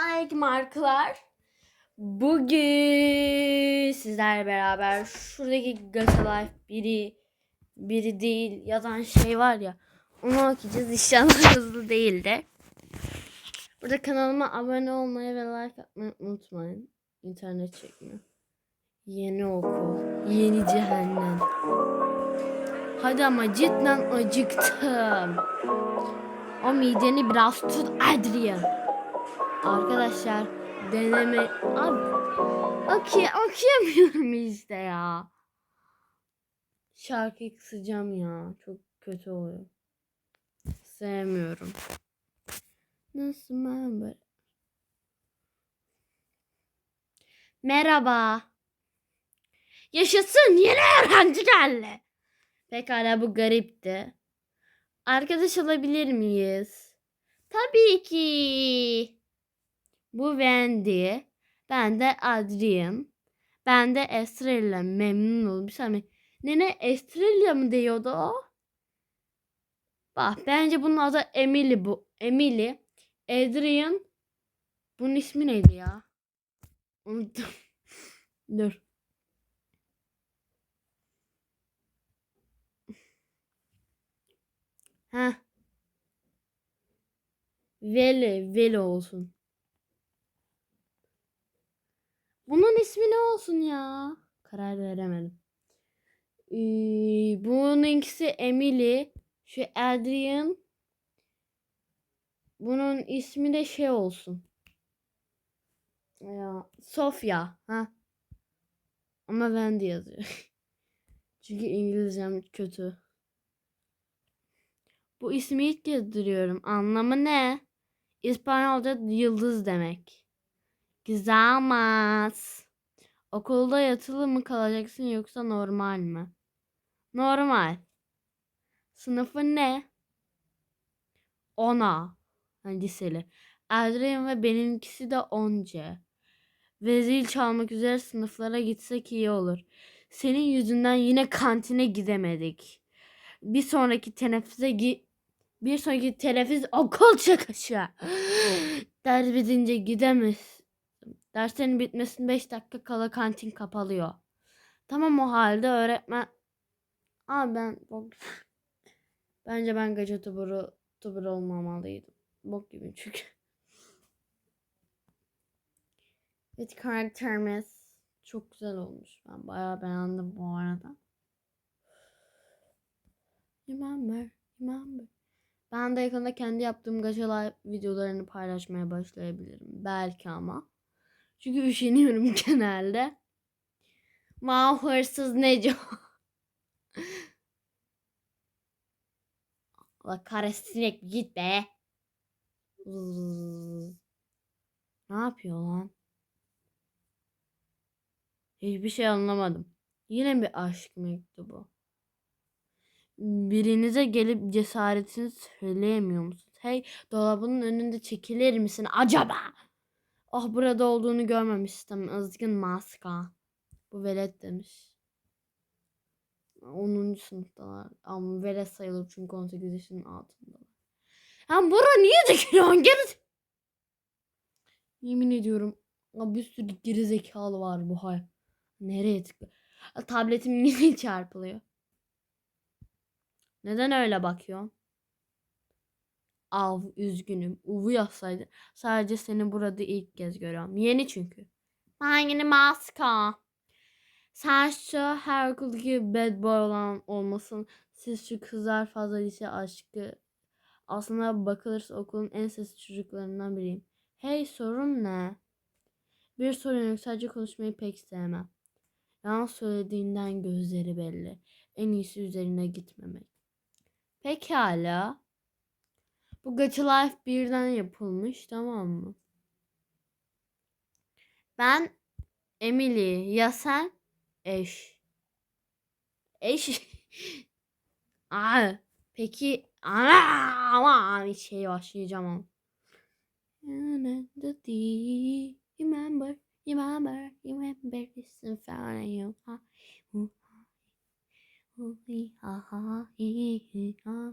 Nike markalar. Bugün sizlerle beraber şuradaki Gacha Life biri biri değil yazan şey var ya onu okuyacağız inşallah hızlı değil de. Burada kanalıma abone olmayı ve like atmayı unutmayın. İnternet çekmiyor. Yeni okul. Yeni cehennem. Hadi ama cidden acıktım. O mideni biraz tut Adrian. Arkadaşlar deneme... Abi okuy okuyamıyorum işte ya. Şarkıyı kısacağım ya. Çok kötü oluyor. Sevmiyorum. Nasıl ben böyle? Merhaba. Yaşasın yeni öğrenci geldi. Pekala bu garipti. Arkadaş olabilir miyiz? Tabii ki. Bu Wendy. Ben de Adrian. Ben de Estrella. Memnun. Bir saniye. Nene Estrella mı diyordu o? Bak bence bunun adı Emily bu. Emily. Adrian. Bunun ismi neydi ya? Unuttum. Dur. Heh. Veli, Veli olsun. Bunun ismi ne olsun ya? Karar veremedim. Ee, bununkisi Emily. Şu Adrian. Bunun ismi de şey olsun. Ya, Sofia. Ha. Ama Wendy yazıyor. Çünkü İngilizcem kötü. Bu ismi ilk kez duyuyorum. Anlamı ne? İspanyolca yıldız demek. Güzelmez. Okulda yatılı mı kalacaksın yoksa normal mi? Normal. Sınıfın ne? Ona. Yani liseli. Adrian ve benimkisi de 10C. Ve zil çalmak üzere sınıflara gitsek iyi olur. Senin yüzünden yine kantine gidemedik. Bir sonraki teneffüse gi bir sonraki teneffüs okul çıkışı. Ders bitince gidemez. Derslerin bitmesine 5 dakika kala kantin kapalıyor. Tamam o halde öğretmen... Aa ben... Bence ben gece tuburu, tubur olmamalıydım. Bok gibi çünkü. Evet karakterimiz çok güzel olmuş. Ben bayağı beğendim bu arada. Remember, remember. Ben de yakında kendi yaptığım Life videolarını paylaşmaya başlayabilirim. Belki ama. Çünkü üşeniyorum genelde. Wow hırsız Neco. Allah kahretsin git be. Ne yapıyor lan? Hiçbir şey anlamadım. Yine bir aşk mektubu. Birinize gelip cesaretini söyleyemiyor musunuz? Hey dolabının önünde çekilir misin acaba? Oh burada olduğunu görmemiştim. Azgın maska. Bu velet demiş. 10. sınıftalar. Ama velet sayılır çünkü 18 yaşının altındalar. Ya bura niye dökülüyorsun? Geri... Yemin ediyorum. Bir sürü geri zekalı var bu hay. Nereye tıklı? Tabletim yine çarpılıyor. Neden öyle bakıyorsun? Av üzgünüm. Uvu yazsaydı. Sadece seni burada ilk kez görüyorum. Yeni çünkü. Ben yeni maska. Sen şu her okuldaki bad boy olan olmasın. Siz şu kızlar fazla lise aşkı. Aslında bakılırsa okulun en sesli çocuklarından biriyim. Hey sorun ne? Bir sorun yok sadece konuşmayı pek sevmem. Yalan söylediğinden gözleri belli. En iyisi üzerine gitmemek. Pekala. Bu Gacha Life birden yapılmış tamam mı? Ben Emily ya sen eş. Eş. Aa, peki ama bir şey başlayacağım ama. Remember, remember, remember this in front of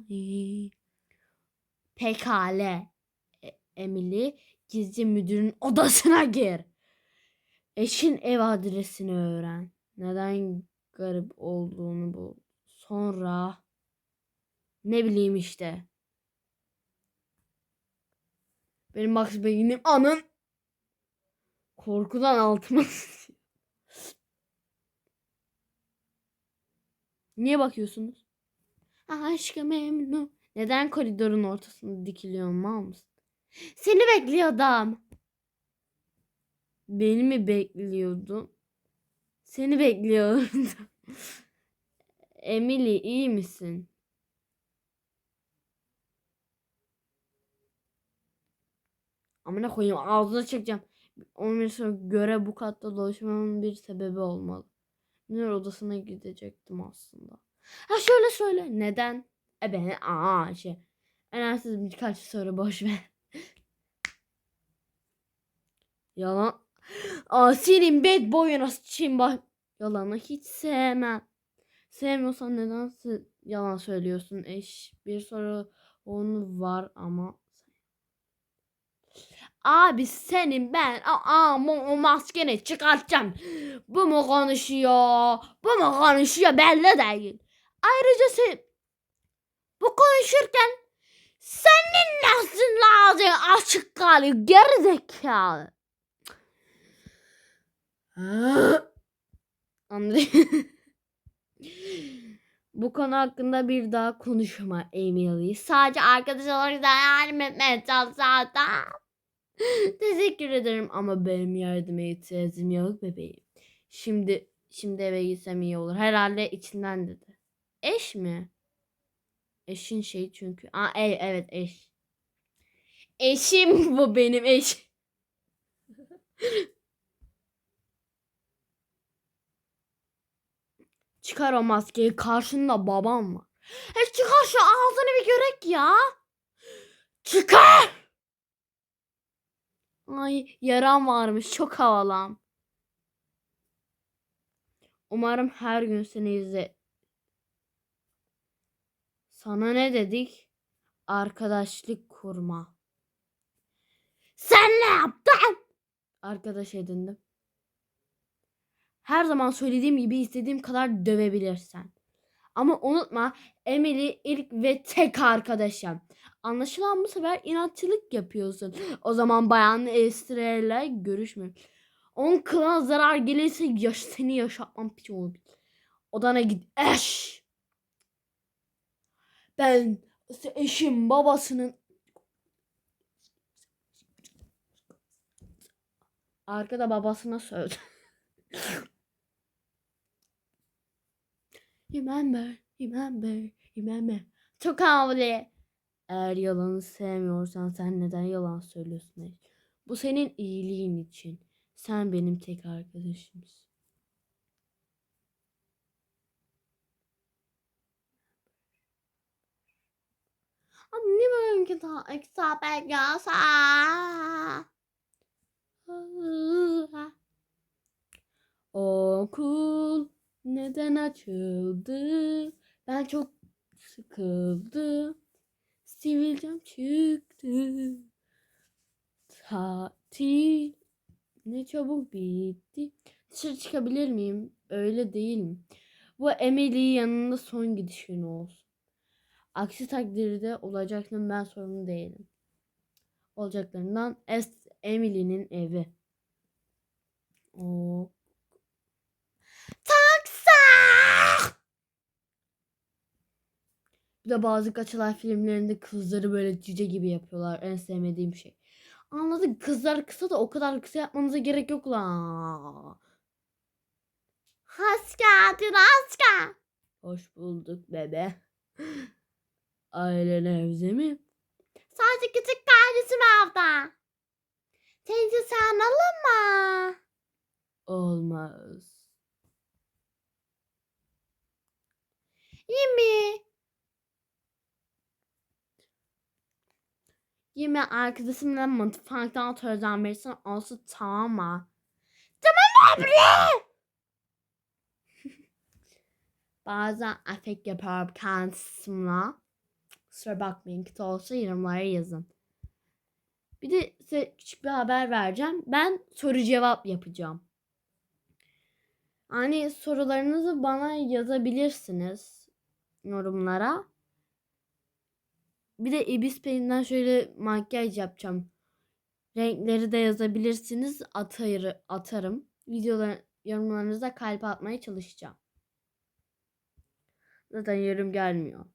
you. Pekala. E- Emily Gizli müdürün odasına gir. Eşin ev adresini öğren. Neden garip olduğunu bul. Sonra ne bileyim işte. Benim Max Bey'im anın korkudan altıma. Niye bakıyorsunuz? Aşkı memnun. Neden koridorun ortasında dikiliyorsun mal mısın? Seni bekliyordum. Beni mi bekliyordun? Seni bekliyordum. Emily iyi misin? Amına koyayım ağzına çekeceğim. Onun sonra göre bu katta dolaşmamın bir sebebi olmalı. Müdür odasına gidecektim aslında. Ha şöyle söyle. Neden? E ben aa şey. Önemsiz birkaç soru boş ver. Yalan. Aa senin bad boyuna sıçayım bak. Yalanı hiç sevmem. Sevmiyorsan neden sı- yalan söylüyorsun eş? Bir soru onun var ama. Abi senin ben aa o maskeni çıkartacağım. Bu mu konuşuyor? Bu mu konuşuyor belli değil. Ayrıca sen bu konuşurken senin nasıl ağzın açık kalıyor gerizekalı. Anladın? Bu konu hakkında bir daha konuşma Emily. Sadece arkadaş olarak da yardım etmeye çalışsam. Teşekkür ederim ama benim yardıma ihtiyacım yok bebeğim. Şimdi şimdi eve gitsem iyi olur. Herhalde içinden dedi. Eş mi? Eşin şey çünkü. Aa ev evet eş. Eşim bu benim eş. Çıkar o maskeyi karşında babam var. E çıkar şu ağzını bir görek ya. Çıkar. Ay yaram varmış çok havalam. Umarım her gün seni izle. Sana ne dedik? Arkadaşlık kurma. Sen ne yaptın? Arkadaş edindim. Her zaman söylediğim gibi istediğim kadar dövebilirsen. Ama unutma Emily ilk ve tek arkadaşım. Anlaşılan bu sefer inatçılık yapıyorsun. O zaman bayan Estre'yle görüşme. Onun kılına zarar gelirse yaş seni yaşatmam piç olur. Odana git eş. Ben eşim babasının Arkada babasına söyledi. remember, remember, remember. Çok havalı. Eğer yalanı sevmiyorsan sen neden yalan söylüyorsun? Bu senin iyiliğin için. Sen benim tek arkadaşımsın. Annem ki daha ekstra belgasa. Okul neden açıldı? Ben çok sıkıldım. Sivilcem çıktı. Tatil ne çabuk bitti. Dışarı çıkabilir miyim? Öyle değil mi? Bu Emily yanında son gidişin olsun. Aksi takdirde olacaklığım ben sorumlu değilim. Olacaklarından Es Emily'nin evi. O Taksa! Bir de bazı kaçalar filmlerinde kızları böyle cüce gibi yapıyorlar. En sevmediğim şey. Anladın kızlar kısa da o kadar kısa yapmanıza gerek yok la. Hoş geldin Aska. Hoş bulduk bebe. Ailen evde mi? Sadece küçük kardeşim evde. Teyze sen alın mı? Olmaz. Yemi. Yemi arkadaşımla mutfaktan oturacağım birisi olsun tamam mı? Tamam abi. Bazen afek yapıyorum kendimle. Kusura bakmayın kötü olsa yorumlara yazın. Bir de size küçük bir haber vereceğim. Ben soru cevap yapacağım. Hani sorularınızı bana yazabilirsiniz yorumlara. Bir de Ibis Pay'inden şöyle makyaj yapacağım. Renkleri de yazabilirsiniz. Atarı, atarım. Videolar, yorumlarınıza kalp atmaya çalışacağım. Zaten yorum gelmiyor.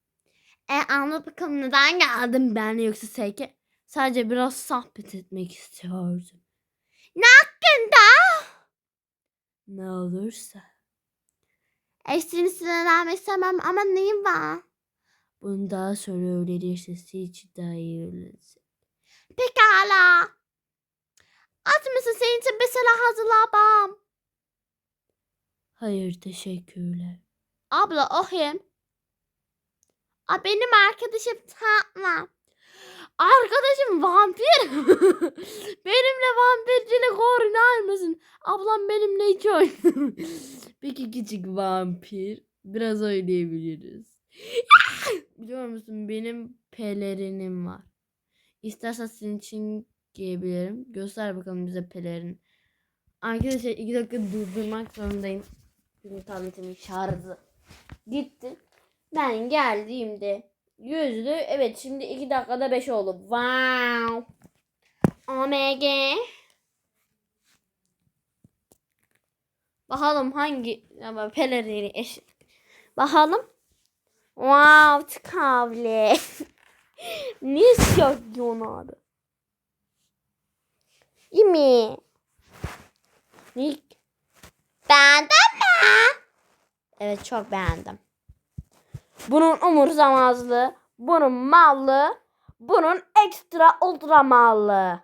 E anlat bakalım neden geldin ben yoksa Seyke? Sadece biraz sohbet etmek istiyordum. Ne hakkında? Ne olursa. Eşini sinirlenmek istemem ama neyim var? Bunu daha sonra öğrenirse hiç daha iyi öğrenirsin. Pekala. At mısın senin için mesela hazırlamam. Hayır teşekkürler. Abla o kim? A benim arkadaşım Tatlı. Arkadaşım vampir. benimle vampircilik oynar mısın? Ablam benimle hiç oynamıyor. Peki küçük vampir. Biraz oynayabiliriz. Biliyor musun benim pelerinim var. İstersen senin için giyebilirim. Göster bakalım bize pelerin. Arkadaşlar iki dakika durdurmak zorundayım. Çünkü tabletimin şarjı gitti. Ben geldiğimde yüzlü. Evet şimdi 2 dakikada 5 oldu. Wow. OMG. Bakalım hangi ama pelerini eşit. Bakalım. Wow tıkavle. ne istiyorsun abi? İyi mi? Ne? Beğendin mi? Evet çok beğendim. Bunun umursamazlığı, bunun mallı, bunun ekstra ultra mallı.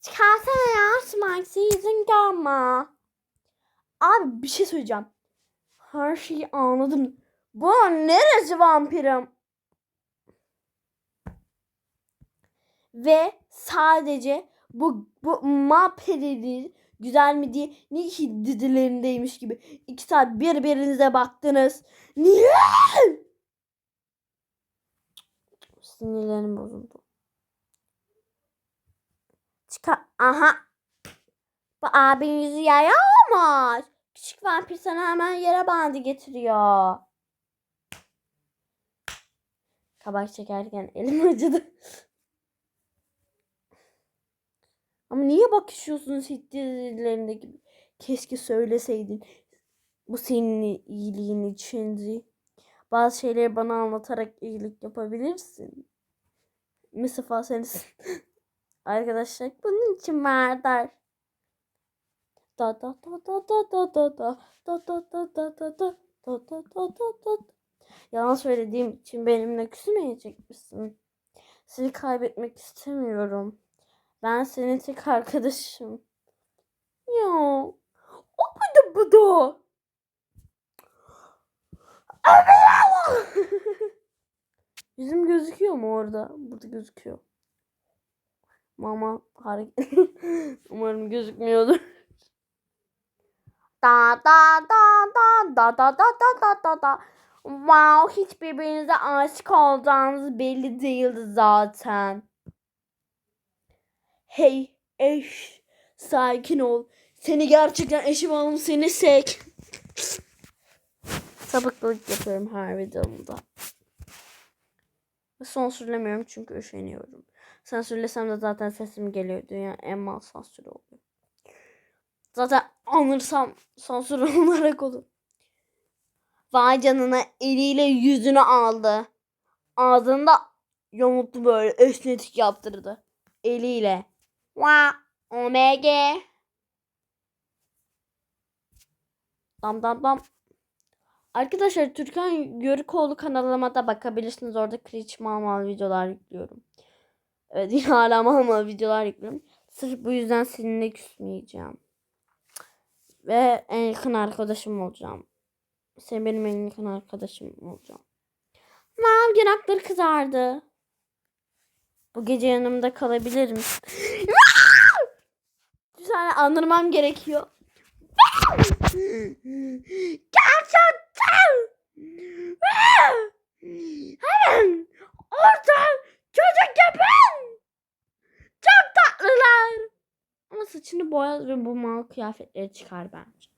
Çıkarsana ya Smiles'i yüzün görme. Abi bir şey söyleyeceğim. Her şeyi anladım. Bu neresi vampirim? Ve sadece bu bu mapelidir güzel mi diye ne dizilerindeymiş gibi iki saat birbirinize baktınız. Niye? Sinirlerim bozuldu. Çıkar. Aha. Bu abin yüzü yaya olmuş. Küçük vampir sana hemen yere bandı getiriyor. Kabak çekerken elim acıdı. Ama niye bakışıyorsun Hint dizilerinde gibi? Keşke söyleseydin. Bu senin iyiliğin içindi. Bazı şeyleri bana anlatarak iyilik yapabilirsin. Mustafa sensin. Arkadaşlar bunun için vardır. Da da da da da da da da da da da da da da da da da da da Yalan söylediğim için benimle küsmeyecek misin? Seni kaybetmek istemiyorum. Ben senin tek arkadaşım. Ya. O bu da. Yüzüm gözüküyor mu orada? Burada gözüküyor. Mama hareket. Umarım gözükmüyordur. Da da da da da da da da da da da. Wow hiç birbirinize aşık olacağınız belli değildi zaten. Hey eş sakin ol. Seni gerçekten eşim alım seni sek. Sapıklık yapıyorum videomda. Ve sansürlemiyorum çünkü üşeniyorum. Sansürlesem de zaten sesim geliyor. Dünya en mal sansür oluyor. Zaten anırsam sansür olarak olur. Vay canına eliyle yüzünü aldı. Ağzında yamulttu böyle esnetik yaptırdı. Eliyle. Wa. Dam dam dam. Arkadaşlar Türkan Yörükoğlu kanalıma da bakabilirsiniz. Orada Kriç mal mal videolar yüklüyorum. Evet yine hala mal mal videolar yüklüyorum. Sırf bu yüzden seninle küsmeyeceğim. Ve en yakın arkadaşım olacağım. Sen benim en yakın arkadaşım olacağım. Mam yanakları kızardı. Bu gece yanımda kalabilir misin? Tane anırmam gerekiyor. Gerçekten. Hemen Oradan çocuk yapın. Çok tatlılar. Ama saçını boyar ve bu mal kıyafetleri çıkar bence.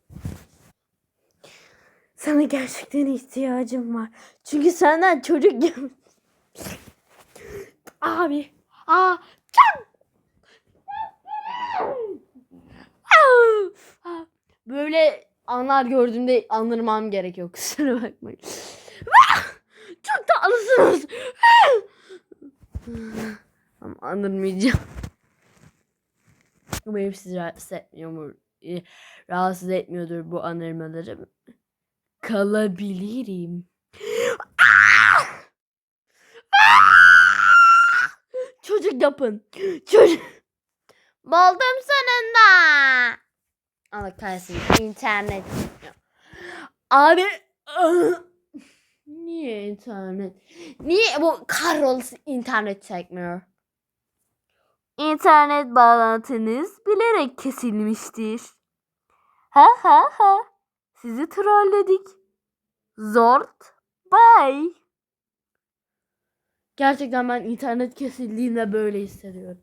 Sana gerçekten ihtiyacım var. Çünkü senden çocuk yap. Abi. Aa. Çok. Aa, Böyle anlar gördüğümde anırmam gerekiyor. Kusura bakmayın. Çok tatlısınız. Ama anırmayacağım. Umarım sizi rahatsız etmiyor Rahatsız etmiyordur bu anırmalarım. Kalabilirim. Çocuk yapın. Çocuk. Buldum sonunda. Allah kahretsin internet. Abi. Niye internet? Niye bu kahrolası internet çekmiyor? İnternet bağlantınız bilerek kesilmiştir. Ha ha ha. Sizi trolledik. Zort. Bye. Gerçekten ben internet kesildiğinde böyle hissediyorum.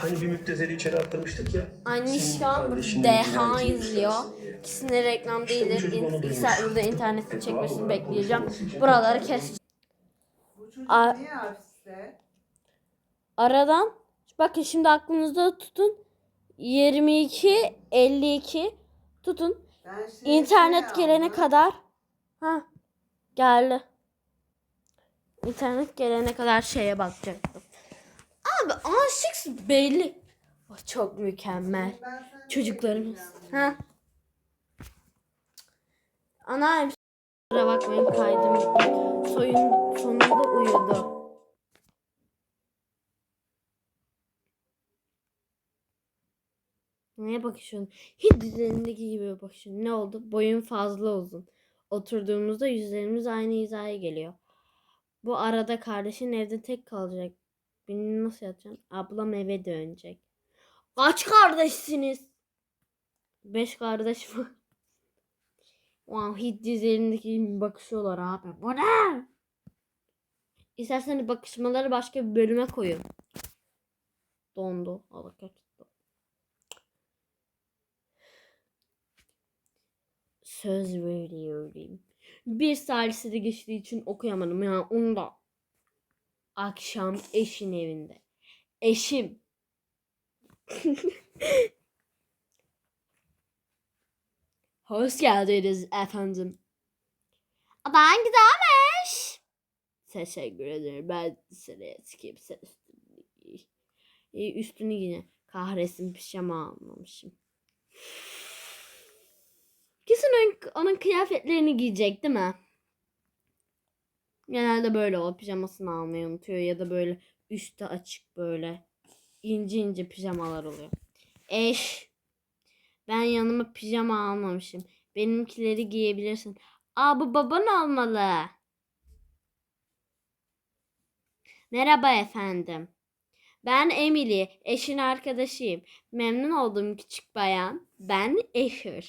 Hani bir müptezeli içeri attırmıştık ya. Anne şu an Deha izliyor. İkisine reklam değildir. çocuk onu İn- duymuş. İki saat burada internetini çekmesini bekleyeceğim. Buraları kes. Bu çocuk A- niye hapiste? Aradan bakın şimdi aklınızda tutun. 22 52 tutun. Ben şimdi İnternet şey gelene aldım. kadar ha geldi. İnternet gelene kadar şeye bakacaktım. Abi aşıksın belli. O çok mükemmel. Sana Çocuklarımız. Ha. Ana kusura bakmayın kaydım. Soyun sonunda uyudu. Neye bakışıyorsun? Hiç dizilerindeki gibi bakışıyorsun. Ne oldu? Boyun fazla uzun. Oturduğumuzda yüzlerimiz aynı hizaya geliyor. Bu arada kardeşin evde tek kalacak. Beni nasıl yatacaksın? Ablam eve dönecek. Kaç kardeşsiniz? Beş kardeş var. Wow, hiç dizilerindeki gibi bakışıyorlar abi. Bu ne? İsterseniz bakışmaları başka bir bölüme koyun. Dondu. Allah kötü. Söz veriyorum. Bir salisede geçtiği için okuyamadım. Yani onu da akşam eşin evinde. Eşim. Hoş geldiniz efendim. Adan güzelmiş. Teşekkür ederim. Ben seni eskiyim. Sen üstünü. İyi, üstünü yine. Kahretsin pijama almamışım. Kesin onun, onun kıyafetlerini giyecek değil mi? Genelde böyle o pijamasını almayı unutuyor ya da böyle üstü açık böyle ince ince pijamalar oluyor. Eş ben yanıma pijama almamışım. Benimkileri giyebilirsin. Aa bu baban olmalı. Merhaba efendim. Ben Emily, eşin arkadaşıyım. Memnun oldum küçük bayan. Ben Eşir.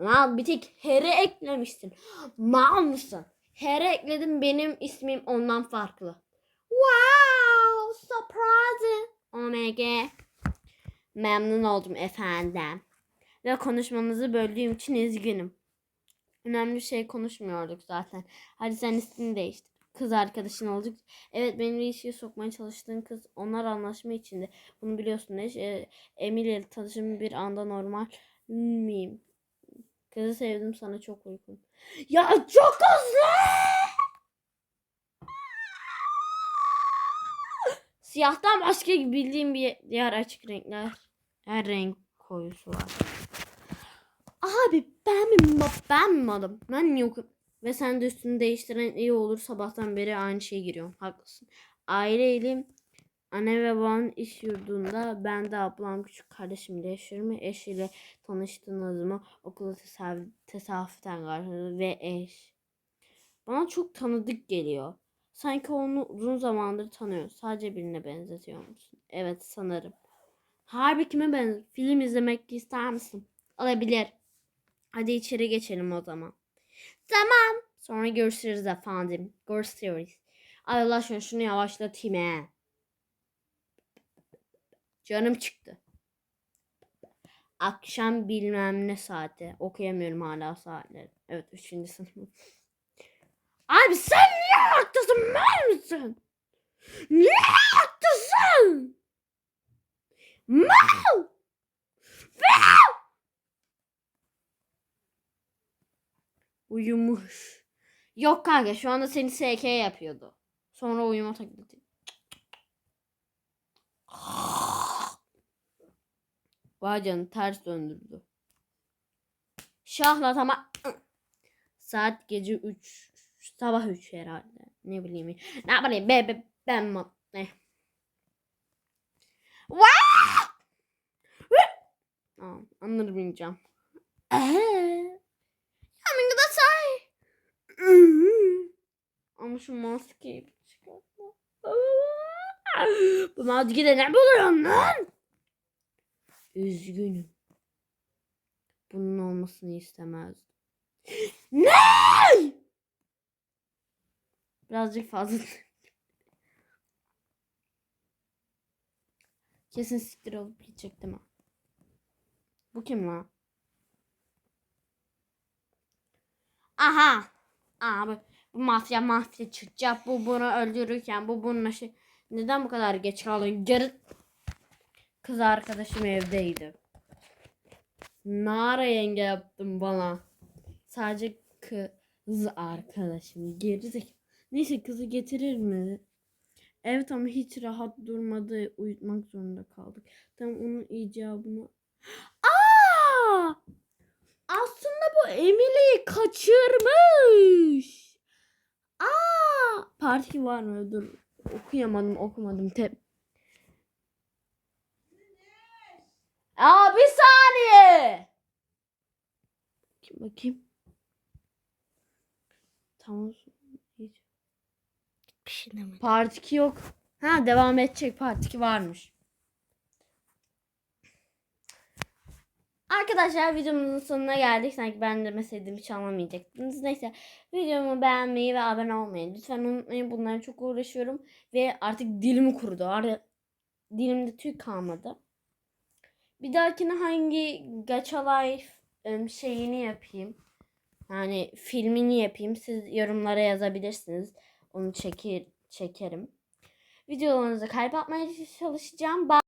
Lan bir tek Here eklemişsin. Mal mısın? Here ekledim benim ismim ondan farklı. Wow, surprising. Omega. Memnun oldum efendim. Ve konuşmamızı böldüğüm için üzgünüm. Önemli şey konuşmuyorduk zaten. Hadi sen ismini değiştir. Kız arkadaşın olacak. Evet benim ilişkiye sokmaya çalıştığın kız onlar anlaşma içinde. Bunu biliyorsun Neş. E, ile tanışım bir anda normal miyim? Kızı sevdim sana çok uygun. Ya çok hızlı! Siyahtan başka bildiğim bir diğer açık renkler. Her renk koyusu var. Abi ben mi ben mi malım? Ben oku- Ve sen de üstünü değiştiren iyi olur. Sabahtan beri aynı şeye giriyorum. Haklısın. Aile elim Anne ve babamın iş yurdunda ben de ablam küçük kardeşimle yaşıyorum. Eşiyle tanıştığınız mı okula tesav- tesadüfen karşıladı ve eş. Bana çok tanıdık geliyor. Sanki onu uzun zamandır tanıyor. Sadece birine benzetiyor musun? Evet sanırım. Harbi kime benziyor? Film izlemek ister misin? Olabilir. Hadi içeri geçelim o zaman. Tamam. Sonra görüşürüz efendim. Görüşürüz. Allah aşkına şunu yavaşlatayım he. Canım çıktı. Akşam bilmem ne saati. Okuyamıyorum hala saatleri. Evet 3. sınıfım. Abi sen niye ayaktasın mal mısın? Niye ayaktasın? Mal! Mal! Uyumuş. Yok kanka şu anda seni SK yapıyordu. Sonra uyuma taklidi. Vay canına ters döndürdü. Şahla tamam. Saat gece 3. Sabah 3 herhalde. Ne bileyim. Ne bileyim be, be ben ne. Vaa! Tamam anlamayacağım. Eee. Hemen say. Ama şu maskeyi çıkartma. Bu maskede ne buluyorsun lan? Üzgünüm. Bunun olmasını istemezdim. Ne? Birazcık fazla. Kesin siktir olup gidecektim ha. Bu kim lan? Aha. Abi bu mafya mafya çıkacak. Bu bunu öldürürken bu bununla şey. Neden bu kadar geç kaldın? Geri... Kız arkadaşım evdeydi. Nara yenge yaptım bana. Sadece kız arkadaşım. Gerizek. Neyse kızı getirir mi? Evet ama hiç rahat durmadı. Uyutmak zorunda kaldık. Tam onun icabını... Aa! Aslında bu Emily'yi kaçırmış. Aa! Parti var mı? Dur. Okuyamadım, okumadım. Te Aa bir saniye. Kim bakayım? Tamam. Bir şey demedim. Part 2 yok. Ha devam edecek. Part 2 varmış. Arkadaşlar videomuzun sonuna geldik. Sanki ben demeseydim hiç anlamayacaktınız. Neyse videomu beğenmeyi ve abone olmayı lütfen unutmayın. Bunlara çok uğraşıyorum. Ve artık dilim kurudu. Ar- Dilimde tüy kalmadı. Bir dahakine hangi Gacha Life şeyini yapayım. Yani filmini yapayım. Siz yorumlara yazabilirsiniz. Onu çekir, çekerim. Videolarınızı kalp atmaya çalışacağım. Ba-